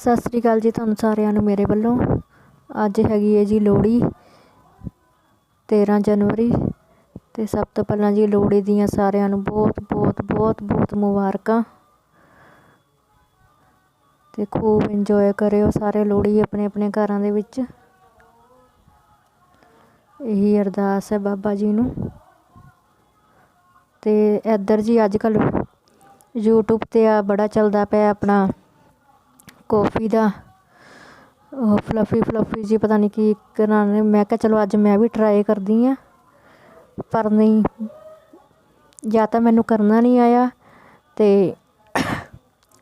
ਸਤਿ ਸ੍ਰੀ ਅਕਾਲ ਜੀ ਤੁਹਾਨੂੰ ਸਾਰਿਆਂ ਨੂੰ ਮੇਰੇ ਵੱਲੋਂ। ਅੱਜ ਹੈਗੀ ਹੈ ਜੀ ਲੋਹੜੀ 13 ਜਨਵਰੀ ਤੇ ਸਭ ਤੋਂ ਪਹਿਲਾਂ ਜੀ ਲੋਹੜੀ ਦੀਆਂ ਸਾਰਿਆਂ ਨੂੰ ਬਹੁਤ ਬਹੁਤ ਬਹੁਤ ਬਹੁਤ ਮੁਬਾਰਕਾਂ ਤੇ ਖੂਬ ਇੰਜੋਏ ਕਰਿਓ ਸਾਰੇ ਲੋਹੜੀ ਆਪਣੇ ਆਪਣੇ ਘਰਾਂ ਦੇ ਵਿੱਚ। ਇਹੀ ਅਰਦਾਸ ਹੈ ਬਾਬਾ ਜੀ ਨੂੰ। ਤੇ ਇੱਧਰ ਜੀ ਅੱਜ ਕੱਲ YouTube ਤੇ ਆ ਬੜਾ ਚੱਲਦਾ ਪਿਆ ਆਪਣਾ ਕੌਫੀ ਦਾ। ਉਹ ਫਲੱਫੀ ਫਲੱਫੀ ਜੀ ਪਤਾ ਨਹੀਂ ਕੀ ਕਰਾਣੇ ਮੈਂ ਕਿਹਾ ਚਲੋ ਅੱਜ ਮੈਂ ਵੀ ਟਰਾਈ ਕਰਦੀ ਹਾਂ, ਪਰ ਨਹੀਂ, ਜਾਂ ਤਾਂ ਮੈਨੂੰ ਕਰਨਾ ਨਹੀਂ ਆਇਆ ਤੇ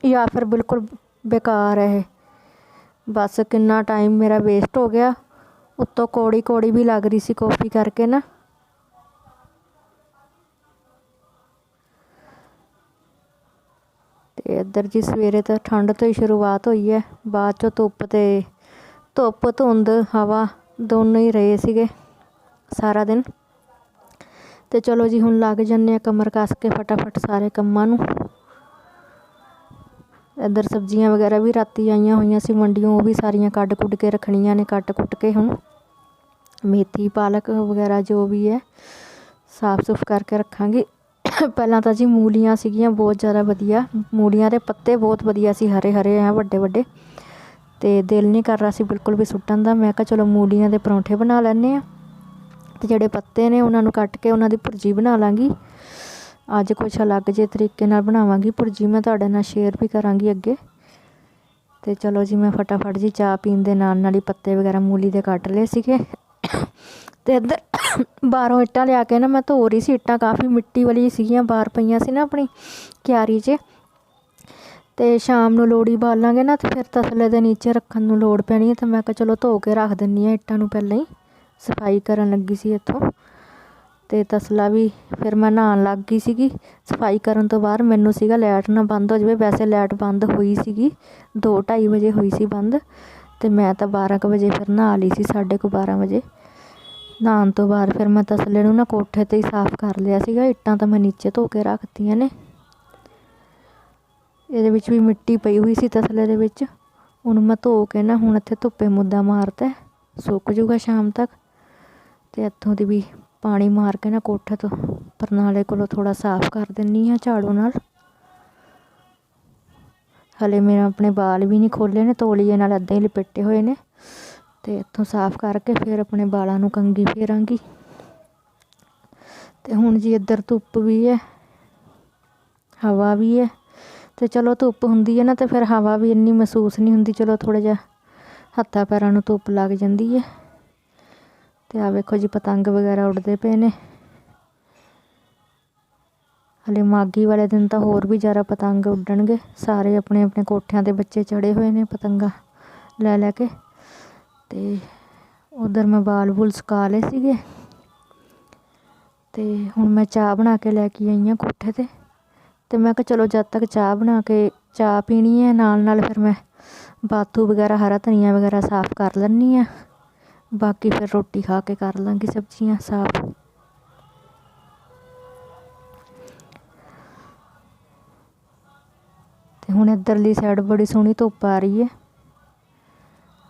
ਜਾਂ ਫਿਰ ਬਿਲਕੁਲ ਬੇਕਾਰ ਹੈ ਇਹ। ਬਸ ਕਿੰਨਾ ਟਾਈਮ ਮੇਰਾ ਵੇਸਟ ਹੋ ਗਿਆ, ਉੱਤੋਂ ਕੋੜੀ ਕੋੜੀ ਵੀ ਲੱਗ ਰਹੀ ਸੀ ਕੌਫੀ ਕਰਕੇ ਨਾ। ਇੱਧਰ ਜੀ ਸਵੇਰੇ ਤਾਂ ਠੰਡ ਤੋਂ ਹੀ ਸ਼ੁਰੂਆਤ ਹੋਈ ਹੈ। ਬਾਅਦ ਚੋਂ ਧੁੱਪ ਤੇ ਧੁੱਪ, ਧੁੰਦ, ਹਵਾ ਦੋਨੋਂ ਹੀ ਰਹੇ ਸੀਗੇ ਸਾਰਾ ਦਿਨ। ਤੇ ਚਲੋ ਜੀ ਹੁਣ ਲੱਗ ਜੰਨੇ ਆ ਕਮਰ ਕੱਸ ਕੇ ਫਟਾਫਟ ਸਾਰੇ ਕੰਮਾਂ ਨੂੰ। ਇੱਧਰ ਸਬਜ਼ੀਆਂ ਵਗੈਰਾ ਵੀ ਰਾਤੀ ਆਈਆਂ ਹੋਈਆਂ ਸੀ ਮੰਡੀਆਂ ਉਹ ਵੀ ਸਾਰੀਆਂ ਕੱਢ ਕੁੱਟ ਕੇ ਰੱਖਣੀਆਂ ਨੇ, ਕੱਟ ਕੁੱਟ ਕੇ ਹੁਣ। ਮੇਥੀ, ਪਾਲਕ ਵਗੈਰਾ ਜੋ ਵੀ ਹੈ ਸਾਫ਼ ਸੁਫ ਕਰਕੇ ਰੱਖਾਂਗੀ। ਪਹਿਲਾਂ ਤਾਂ ਜੀ ਮੂਲੀਆਂ ਸੀਗੀਆਂ, ਬਹੁਤ ਜ਼ਿਆਦਾ ਵਧੀਆ। ਮੂਲੀਆਂ ਦੇ ਪੱਤੇ ਬਹੁਤ ਵਧੀਆ ਸੀ, ਹਰੇ ਹਰੇ ਆ ਵੱਡੇ ਵੱਡੇ। ਤੇ ਦਿਲ ਨਹੀਂ ਕਰ ਰਿਹਾ ਸੀ ਬਿਲਕੁਲ ਵੀ ਸੁੱਟਣ ਦਾ। ਮੈਂ ਕਿਹਾ ਚਲੋ ਮੂਲੀਆਂ ਦੇ ਪਰੌਂਠੇ ਬਣਾ ਲੈਣੇ ਆ। ਤੇ ਜਿਹੜੇ ਪੱਤੇ ਨੇ ਉਹਨਾਂ ਨੂੰ ਕੱਟ ਕੇ ਉਹਨਾਂ ਦੀ ਭੁਰਜੀ ਬਣਾ ਲਾਂਗੀ। ਅੱਜ ਕੁਛ ਅਲੱਗ ਜੇ ਤਰੀਕੇ ਨਾਲ ਬਣਾਵਾਂਗੀ ਭੁਰਜੀ। ਮੈਂ ਤੁਹਾਡੇ ਨਾਲ ਸ਼ੇਅਰ ਵੀ ਕਰਾਂਗੀ ਅੱਗੇ। ਤੇ ਚਲੋ ਜੀ, ਮੈਂ ਫਟਾਫਟ ਜੀ ਚਾਹ ਪੀਣ ਦੇ ਨਾਲ ਨਾਲ ਹੀ ਪੱਤੇ ਵਗੈਰਾ ਮੂਲੀ ਦੇ ਕੱਟ ਲਏ ਸੀਗੇ। ਅਤੇ ਇੱਧਰ ਬਾਹਰੋਂ ਇੱਟਾਂ ਲਿਆ ਕੇ ਨਾ ਮੈਂ ਧੋ ਰਹੀ ਸੀ, ਇੱਟਾਂ ਕਾਫੀ ਮਿੱਟੀ ਵਾਲੀ ਸੀਗੀਆਂ, ਬਾਹਰ ਪਈਆਂ ਸੀ ਨਾ ਆਪਣੀ ਕਿਆਰੀ 'ਚ। ਤੇ ਸ਼ਾਮ ਨੂੰ ਲੋੜੀ ਬਾਲਾਂਗੇ ਨਾ, ਤੇ ਫਿਰ ਤਸਲੇ ਦੇ ਨੀਚੇ ਰੱਖਣ ਨੂੰ ਲੋੜ ਪੈਣੀ ਹੈ, ਤੇ ਮੈਂ ਕਿਹਾ ਚਲੋ ਧੋ ਕੇ ਰੱਖ ਦਿੰਨੀ ਆ ਇੱਟਾਂ ਨੂੰ ਪਹਿਲਾਂ ਹੀ। ਸਫ਼ਾਈ ਕਰਨ ਲੱਗੀ ਸੀ ਇੱਥੋਂ। ਤੇ ਤਸਲਾ ਵੀ ਫਿਰ ਮੈਂ ਨਹਾਉਣ ਲੱਗ ਗਈ ਸੀਗੀ। ਸਫ਼ਾਈ ਕਰਨ ਤੋਂ ਬਾਅਦ ਮੈਨੂੰ ਸੀਗਾ ਲਾਈਟ ਨਾ ਬੰਦ ਹੋ ਜਾਵੇ, ਵੈਸੇ ਲਾਈਟ ਬੰਦ ਹੋਈ ਸੀਗੀ 2:30 ਵਜੇ ਹੋਈ ਸੀ ਬੰਦ। ਤੇ ਮੈਂ ਤਾਂ 12 ਵਜੇ ਫਿਰ ਨਹਾ ਲਈ ਸੀ 12:30 ਵਜੇ। ਨਹਾਉਣ ਤੋਂ ਬਾਅਦ ਫਿਰ ਮੈਂ ਤਸਲੇ ਨੂੰ ਨਾ ਕੋਠੇ 'ਤੇ ਹੀ ਸਾਫ਼ ਕਰ ਲਿਆ ਸੀਗਾ, ਇੱਟਾਂ ਤਾਂ ਮੈਂ ਨੀਚੇ ਧੋ ਕੇ ਰੱਖਤੀਆਂ ਨੇ। ਇਹਦੇ ਵਿੱਚ ਵੀ ਮਿੱਟੀ ਪਈ ਹੋਈ ਸੀ ਤਸਲੇ ਦੇ ਵਿੱਚ। ਹੁਣ ਮੈਂ ਧੋ ਕੇ ਨਾ ਹੁਣ ਇੱਥੇ ਧੁੱਪੇ ਮੁੱਦਾ ਮਾਰਤਾ ਸੁੱਕ ਜੂਗਾ ਸ਼ਾਮ ਤੱਕ। ਤੇ ਇੱਥੋਂ ਦੀ ਵੀ ਪਾਣੀ ਮਾਰ ਕੇ ਨਾ ਕੋਠੇ ਤੋਂ ਪਰਨਾਲੇ ਕੋਲੋਂ ਥੋੜਾ ਸਾਫ਼ ਕਰ ਦਿੰਨੀ ਆ ਝਾੜੂ ਨਾਲ। ਹਲੇ ਮੇਰਾ ਆਪਣੇ ਵਾਲ ਵੀ ਨਹੀਂ ਖੋਲੇ ਨੇ, ਤੌਲੀਏ ਨਾਲ ਅੱਧੇ ਹੀ ਲਪੇਟੇ ਹੋਏ ਨੇ। ਤੇ ਇੱਥੋਂ ਸਾਫ਼ ਕਰਕੇ ਫਿਰ ਆਪਣੇ ਵਾਲਾਂ ਨੂੰ ਕੰਘੀ ਫੇਰਾਂਗੀ। ਤੇ ਹੁਣ ਜੀ ਇੱਧਰ ਧੁੱਪ ਵੀ ਹੈ, ਹਵਾ ਵੀ ਹੈ। ਤੇ ਚਲੋ ਧੁੱਪ ਹੁੰਦੀ ਹੈ ਨਾ, ਤੇ ਫਿਰ ਹਵਾ ਵੀ ਇੰਨੀ ਮਹਿਸੂਸ ਨਹੀਂ ਹੁੰਦੀ, ਚਲੋ ਥੋੜਾ ਜਿਹਾ ਹੱਥਾਂ ਪੈਰਾਂ ਨੂੰ ਧੁੱਪ ਲੱਗ ਜਾਂਦੀ ਹੈ। ਤੇ ਆ ਵੇਖੋ ਜੀ ਪਤੰਗ ਵਗੈਰਾ ਉੱਡਦੇ ਪਏ ਨੇ। ਹਲੇ ਮਾਗੀ ਵਾਲੇ ਦਿਨ ਤਾਂ ਹੋਰ ਵੀ ਜ਼ਿਆਦਾ ਪਤੰਗ ਉੱਡਣਗੇ। ਸਾਰੇ ਆਪਣੇ ਆਪਣੇ ਕੋਠਿਆਂ ਦੇ ਬੱਚੇ ਚੜੇ ਹੋਏ ਨੇ ਪਤੰਗਾ ਲੈ ਲੈ ਕੇ। ਤੇ ਉਧਰ ਮੈਂ ਬਾਲ ਬੁਲ ਸੁਕਾ ਲਏ ਸੀਗੇ। ਤੇ ਹੁਣ ਮੈਂ ਚਾਹ ਬਣਾ ਕੇ ਲੈ ਕੇ ਆਈ ਹਾਂ ਕੋਠੇ ਤੇ। ਤੇ ਮੈਂ ਕਿਹਾ ਚਲੋ ਜਦ ਤੱਕ ਚਾਹ ਬਣਾ ਕੇ ਚਾਹ ਪੀਣੀ ਹੈ, ਨਾਲ ਨਾਲ ਫਿਰ ਮੈਂ ਬਾਥੂ ਵਗੈਰਾ, ਹਰਾ ਧਨੀਆ ਵਗੈਰਾ ਸਾਫ਼ ਕਰ ਲੈਣੀ ਆ ਬਾਕੀ ਫਿਰ ਰੋਟੀ ਖਾ ਕੇ ਕਰ ਲਾਂਗੀ ਸਬਜ਼ੀਆਂ ਸਾਫ਼। ਤੇ ਹੁਣ ਇੱਧਰਲੀ ਸਾਈਡ ਬੜੀ ਸੋਹਣੀ ਧੁੱਪ ਆ ਰਹੀ ਹੈ।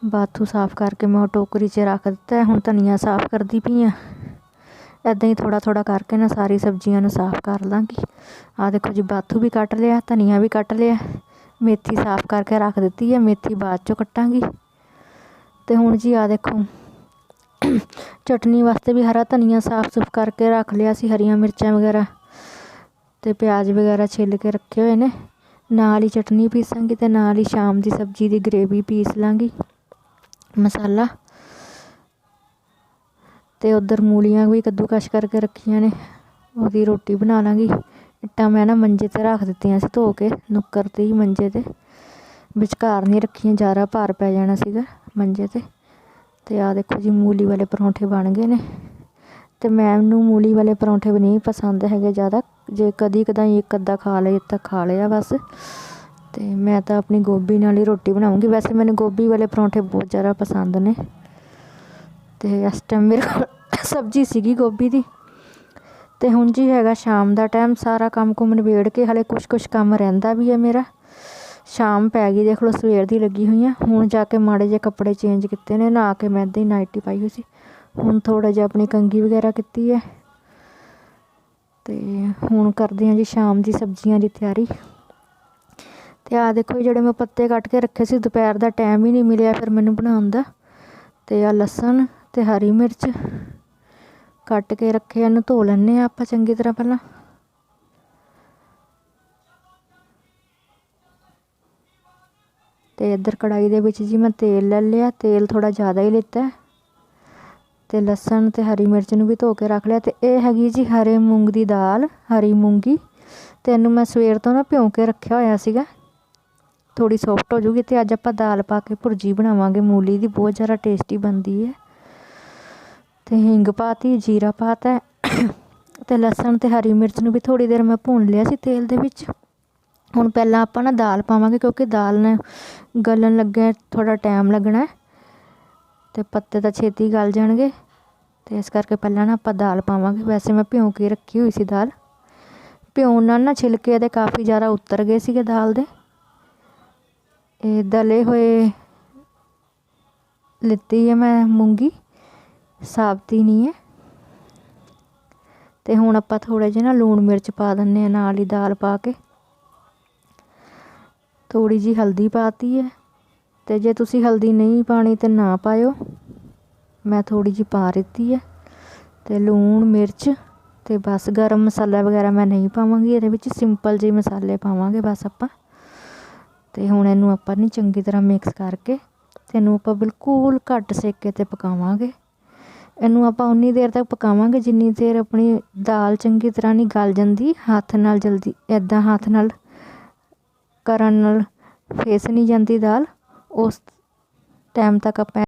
ਬਾਥੂ ਸਾਫ਼ ਕਰਕੇ ਮੈਂ ਉਹ ਟੋਕਰੀ 'ਚ ਰੱਖ ਦਿੱਤਾ ਹੁਣ ਧਨੀਆ ਸਾਫ਼ ਕਰਦੀ ਪਈ ਆ ਐਦਾਂ ਹੀ ਥੋੜਾ ਥੋੜਾ ਕਰਕੇ ਨਾ ਸਾਰੀ ਸਬਜ਼ੀਆਂ ਨੂੰ ਸਾਫ਼ ਕਰ ਲਾਂਗੀ। ਆ ਦੇਖੋ ਜੀ, ਬਾਥੂ ਵੀ ਕੱਟ ਲਿਆ, ਧਨੀਆ ਵੀ ਕੱਟ ਲਿਆ। ਮੇਥੀ ਸਾਫ਼ ਕਰਕੇ ਰੱਖ ਦਿੱਤੀ ਹੈ, ਮੇਥੀ ਬਾਅਦ ਚੋਂ ਕੱਟਾਂਗੀ। ਤੇ ਹੁਣ ਜੀ ਆ ਦੇਖੋ, ਚਟਨੀ ਵਾਸਤੇ ਵੀ ਹਰਾ ਧਨੀਆ ਸਾਫ਼ ਸੁਫ ਕਰਕੇ ਰੱਖ ਲਿਆ ਸੀ, ਹਰੀਆਂ ਮਿਰਚਾਂ ਵਗੈਰਾ ਤੇ ਪਿਆਜ਼ ਵਗੈਰਾ ਛਿੱਲ ਕੇ ਰੱਖੇ ਹੋਏ ਨੇ। ਨਾਲ ਹੀ ਚਟਨੀ ਪੀਸਾਂਗੀ ਤੇ ਨਾਲ ਹੀ ਸ਼ਾਮ ਦੀ ਸਬਜ਼ੀ ਦੀ ਗ੍ਰੇਵੀ ਪੀਸ ਲਾਂਗੀ। ਮਸਾਲਾ। ਤੇ ਉਧਰ ਮੂਲੀਆਂ ਵੀ ਕੱਦੂਕਸ਼ ਕਰਕੇ ਰੱਖੀਆਂ ਨੇ। ਉਹਦੀ ਰੋਟੀ ਬਣਾ ਲਾਂਗੀ। ਇੱਟਾਂ ਮੈਂ ਨਾ ਮੰਜੇ ਤੇ ਰੱਖ ਦਿੱਤੀਆਂ ਸੀ ਧੋ ਕੇ। ਨੁੱਕਰ ਤੇ ਹੀ ਮੰਜੇ ਤੇ। ਵਿਚਕਾਰ ਨਹੀਂ ਰੱਖੀਆਂ, ਜ਼ਿਆਦਾ ਭਾਰ ਪੈ ਜਾਣਾ ਸੀਗਾ ਮੰਜੇ ਤੇ। ਤੇ ਆ ਦੇਖੋ ਜੀ, ਮੂਲੀ ਵਾਲੇ ਪਰੌਂਠੇ ਬਣ ਗਏ ਨੇ। ਤੇ ਮੈਨੂੰ ਮੂਲੀ ਵਾਲੇ ਪਰੌਂਠੇ ਵੀ ਨਹੀਂ ਪਸੰਦ ਹੈਗੇ ਜ਼ਿਆਦਾ। ਜੇ ਕਦੀ ਕਦਾਈ ਇੱਕ ਅੱਧਾ ਖਾ ਲਏ ਤਾਂ ਖਾ ਲਿਆ ਬਸ। ਤੇ ਮੈਂ ਤਾਂ ਆਪਣੀ ਗੋਭੀ ਨਾਲ ਹੀ ਰੋਟੀ ਬਣਾਉਂਗੀ। ਵੈਸੇ ਮੈਨੂੰ ਗੋਭੀ ਵਾਲੇ ਪਰੌਂਠੇ ਬਹੁਤ ਜ਼ਿਆਦਾ ਪਸੰਦ ਨੇ। ਤੇ ਇਸ ਟਾਈਮ ਮੇਰੇ ਕੋਲ ਸਬਜ਼ੀ ਸੀਗੀ ਗੋਭੀ ਦੀ। ਤੇ ਹੁਣ ਜੀ ਹੈਗਾ ਸ਼ਾਮ ਦਾ ਟਾਈਮ ਸਾਰਾ ਕੰਮ ਕੁਮ ਨਿਬੇੜ ਕੇ ਹਲੇ ਕੁਛ ਕੁਛ ਕੰਮ ਰਹਿੰਦਾ ਵੀ ਹੈ ਮੇਰਾ। ਸ਼ਾਮ ਪੈ ਗਈ, ਦੇਖ ਲਓ ਸਵੇਰ ਦੀ ਲੱਗੀ ਹੋਈ ਆ। ਹੁਣ ਜਾ ਕੇ ਮਾੜੇ ਜਿਹੇ ਕੱਪੜੇ ਚੇਂਜ ਕੀਤੇ ਨੇ ਨਾ ਕੇ ਮੈਂ ਇੱਦਾਂ ਹੀ ਨਾਈਟੀ ਪਾਈ ਹੋਈ ਸੀ। ਹੁਣ ਥੋੜਾ ਜਿਹਾ ਆਪਣੀ ਕੰਗੀ ਵਗੈਰਾ ਕੀਤੀ ਹੈ। ਤੇ ਹੁਣ ਕਰਦੇ ਹਾਂ ਜੀ ਸ਼ਾਮ ਦੀ ਸਬਜ਼ੀਆਂ ਦੀ ਤਿਆਰੀ। ਤੇ ਆ ਦੇਖੋ ਜਿਹੜੇ ਮੈਂ ਪੱਤੇ ਕੱਟ ਕੇ ਰੱਖੇ ਸੀ, ਦੁਪਹਿਰ ਦਾ ਟਾਈਮ ਹੀ ਨਹੀਂ ਮਿਲਿਆ ਫਿਰ ਮੈਨੂੰ ਬਣਾਉਣ ਦਾ। ਤੇ ਆ ਲਸਣ ਤੇ ਹਰੀ ਮਿਰਚ ਕੱਟ ਕੇ ਰੱਖੇ, ਇਹਨੂੰ ਧੋ ਲੈਣੇ ਆ ਆਪਾਂ ਚੰਗੀ ਤਰ੍ਹਾਂ ਪਹਿਲਾਂ। ਤੇ ਇੱਧਰ ਕੜਾਈ ਦੇ ਵਿੱਚ ਜੀ ਮੈਂ ਤੇਲ ਲੈ ਲਿਆ, ਤੇਲ ਥੋੜਾ ਜ਼ਿਆਦਾ ਹੀ ਲਿੱਤਾ ਤੇ ਲਸਣ ਤੇ ਹਰੀ ਮਿਰਚ ਨੂੰ ਵੀ ਧੋ ਕੇ ਰੱਖ ਲਿਆ, ਤੇ ਇਹ ਹੈਗੀ ਜੀ ਹਰੇ ਮੂੰਗ ਦੀ ਦਾਲ, ਹਰੀ ਮੂੰਗੀ। ਤੇ ਇਹਨੂੰ ਮੈਂ ਸਵੇਰ ਤੋਂ ਨਾ ਭਿਉਂ ਕੇ ਰੱਖਿਆ ਹੋਇਆ ਸੀਗਾ ਥੋੜੀ ਸੌਫਟ ਹੋ ਜੂਗੀ ਤੇ ਅੱਜ ਆਪਾਂ ਦਾਲ ਪਾ ਕੇ ਭੁਰਜੀ ਬਣਾਵਾਂਗੇ। ਮੂਲੀ ਦੀ ਬਹੁਤ ਜ਼ਿਆਦਾ ਟੇਸਟੀ ਬਣਦੀ ਹੈ। ਤੇ ਹਿੰਗ ਪਾਤੀ, ਜੀਰਾ ਪਾਤਾ ਤੇ ਲਸਣ ਤੇ ਹਰੀ ਮਿਰਚ ਨੂੰ ਵੀ ਥੋੜੀ ਦੇਰ ਮੈਂ ਭੁੰਨ ਲਿਆ ਸੀ ਤੇਲ ਦੇ ਵਿੱਚ। ਹੁਣ ਪਹਿਲਾਂ ਆਪਾਂ ਨਾ ਦਾਲ ਪਾਵਾਂਗੇ ਕਿਉਂਕਿ ਦਾਲ ਨੇ ਗਲਣ ਲੱਗਿਆ ਥੋੜਾ ਟਾਈਮ ਲੱਗਣਾ ਤੇ ਪੱਤੇ ਤਾਂ ਛੇਤੀ ਗਲ ਜਾਣਗੇ। ਤੇ ਇਸ ਕਰਕੇ ਪਹਿਲਾਂ ਨਾ ਆਪਾਂ ਦਾਲ ਪਾਵਾਂਗੇ। ਵੈਸੇ ਮੈਂ ਭਿਉਂ ਕੇ ਰੱਖੀ ਹੋਈ ਸੀ ਦਾਲ। ਭਿਉਂ ਨਾਲ ਨਾ ਛਿਲਕੇ ਇਹਦੇ ਕਾਫੀ ਜ਼ਿਆਦਾ ਉਤਰ ਗਏ ਸੀਗੇ ਦਾਲ ਦੇ। ਇਹ ਦਲੇ ਹੋਏ ਲਿੱਤੀ ਹੈ ਮੈਂ ਮੂੰਗੀ, ਸਾਬਤੀ ਨਹੀਂ ਹੈ। ਤੇ ਹੁਣ ਆਪਾਂ ਥੋੜੇ ਜਿਹਾ ਨਾ ਲੂਣ ਮਿਰਚ ਪਾ ਦਿੰਨੇ ਆ ਨਾਲ ਹੀ ਦਾਲ ਪਾ ਕੇ। ਥੋੜੀ ਜੀ ਹਲਦੀ ਪਾਤੀ ਹੈ। ਤੇ ਜੇ ਤੁਸੀਂ ਹਲਦੀ ਨਹੀਂ ਪਾਣੀ ਤੇ ਨਾ ਪਾਇਓ, ਮੈਂ ਥੋੜੀ ਜੀ ਪਾ ਦਿੱਤੀ ਹੈ। ਤੇ ਲੂਣ, ਮਿਰਚ ਤੇ ਬਸ ਗਰਮ ਮਸਾਲਾ ਵਗੈਰਾ ਮੈਂ ਨਹੀਂ ਪਾਵਾਂਗੀ, ਇਹਦੇ ਵਿੱਚ ਸਿੰਪਲ ਜਿਹੇ ਮਸਾਲੇ ਪਾਵਾਂਗੇ ਬਸ ਆਪਾਂ। ਤੇ ਹੁਣ ਇਹਨੂੰ ਆਪਾਂ ਨਹੀਂ ਚੰਗੀ ਤਰ੍ਹਾਂ ਮਿਕਸ ਕਰਕੇ ਤੇ ਇਹਨੂੰ ਆਪਾਂ ਬਿਲਕੁਲ ਘੱਟ ਸੇਕੇ ਤੇ ਪਕਾਵਾਂਗੇ। ਇਹਨੂੰ ਆਪਾਂ ਉਨੀ ਦੇਰ ਤੱਕ ਪਕਾਵਾਂਗੇ, ਜਿੰਨੀ ਦੇਰ ਆਪਣੀ ਦਾਲ ਚੰਗੀ ਤਰ੍ਹਾਂ ਨਹੀਂ ਗਲ ਜਾਂਦੀ, ਹੱਥ ਨਾਲ ਜਲਦੀ ਐਦਾਂ ਹੱਥ ਨਾਲ ਕਰਨ ਨਾਲ ਫੇਸ ਨਹੀਂ ਜਾਂਦੀ ਦਾਲ, ਉਸ ਟਾਈਮ ਤੱਕ ਆਪਾਂ